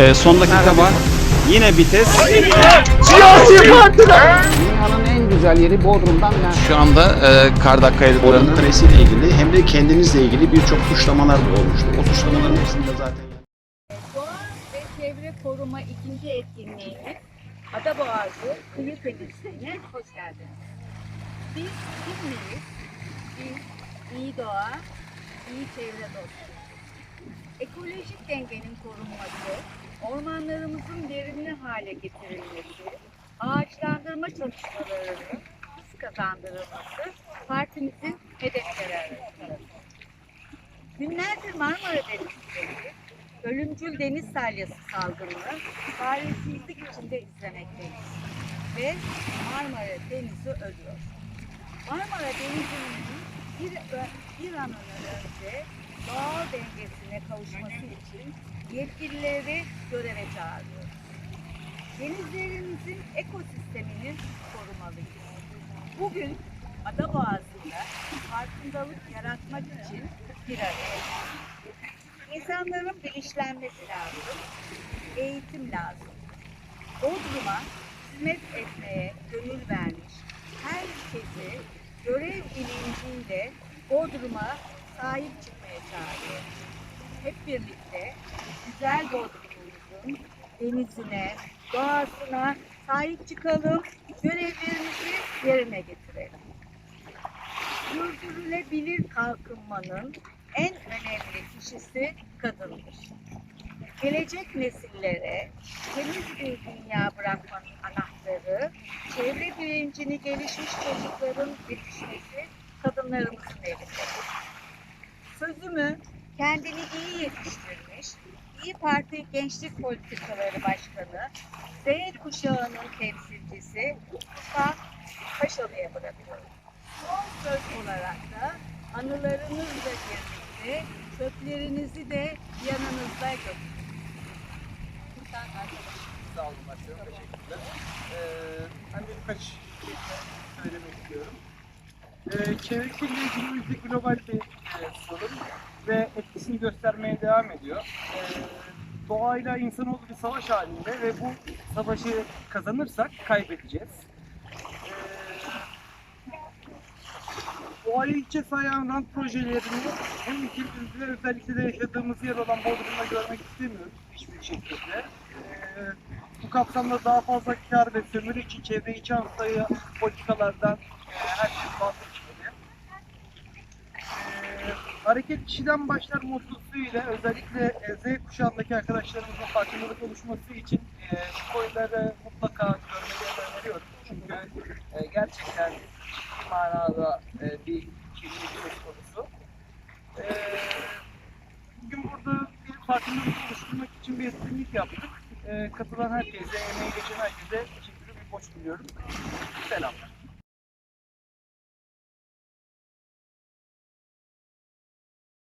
Ee, son dakika var. Yine vites. Dünyanın en güzel yeri Bodrum'dan yani. Şu anda e, Kardak Bodrum kayalıklarının Kalesi ile ilgili hem de kendinizle ilgili birçok suçlamalar da olmuştu. O suçlamaların hepsinde zaten Doğa ve Çevre Koruma ikinci etkinliğimiz Adaboğazı Kıyı Temizliğine hoş geldiniz. Biz kimliyiz? Biz iyi doğa, iyi çevre dostu. Ekolojik dengenin korunması, ormanlarımızın verimli hale getirilmesi, ağaçlandırma çalışmalarının hız kazandırılması partimizin hedefleri arasında. Günlerdir Marmara Denizi'ndeki ölümcül deniz salyası salgınını çaresizlik içinde izlemekteyiz. Ve Marmara Denizi ölüyor. Marmara Denizi'nin bir, bir an önce doğal dengesine kavuşması için yetkilileri göreve çağırıyoruz. Denizlerimizin ekosistemini korumalıyız. Bugün Adaboğazı'nda farkındalık yaratmak için bir aradayız. İnsanların bilinçlenmesi lazım, eğitim lazım. Bodrum'a hizmet etmeye gönül vermiş herkesi görev bilinciyle Bodrum'a sahip çıkmaya çağırıyor. Hep birlikte güzel Bodrum'umuzun denizine, doğasına sahip çıkalım, görevlerimizi yerine getirelim sürdürülebilir kalkınmanın en önemli kişisi kadındır. Gelecek nesillere temiz bir dünya bırakmanın anahtarı, çevre bilincini gelişmiş çocukların yetişmesi kadınlarımızın elindedir. Sözümü kendini iyi yetiştirmiş, İyi Parti Gençlik Politikaları Başkanı, Z kuşağının temsilcisi Mustafa Paşalı'ya bırakıyorum. Son söz olarak da anılarınızla birlikte çöplerinizi de yanınızda götürün. Lütfen arkadaşım. Sağ olun başkanım. Teşekkürler. Ee, ben de birkaç şey söylemek istiyorum. Ee, çevre kirliliği günümüzde global bir sorun ve etkisini göstermeye devam ediyor. Ee, doğayla insanoğlu bir savaş halinde ve bu savaşı kazanırsak kaybedeceğiz. Ee, doğayı içe sayan rant projelerini hem ülkemizde özellikle de yaşadığımız yer olan Bodrum'da görmek istemiyoruz hiçbir şekilde. Ee, bu kapsamda daha fazla kar ve sömürü için çevre içi hastayı politikalardan e, herkes vazgeçmeli. Ee, hareket kişiden başlar mottosuyla özellikle e, Z kuşağındaki arkadaşlarımızın farkındalık oluşması için e, bu konuları mutlaka görmelerini öneriyorum. Çünkü e, gerçekten ciddi manada e, bir kirlilik söz konusu. E, bugün burada bir farkındalık oluşturmak için bir etkinlik yaptık. E, katılan herkese, emeği geçen herkese teşekkür bir borç diliyorum. Selamlar.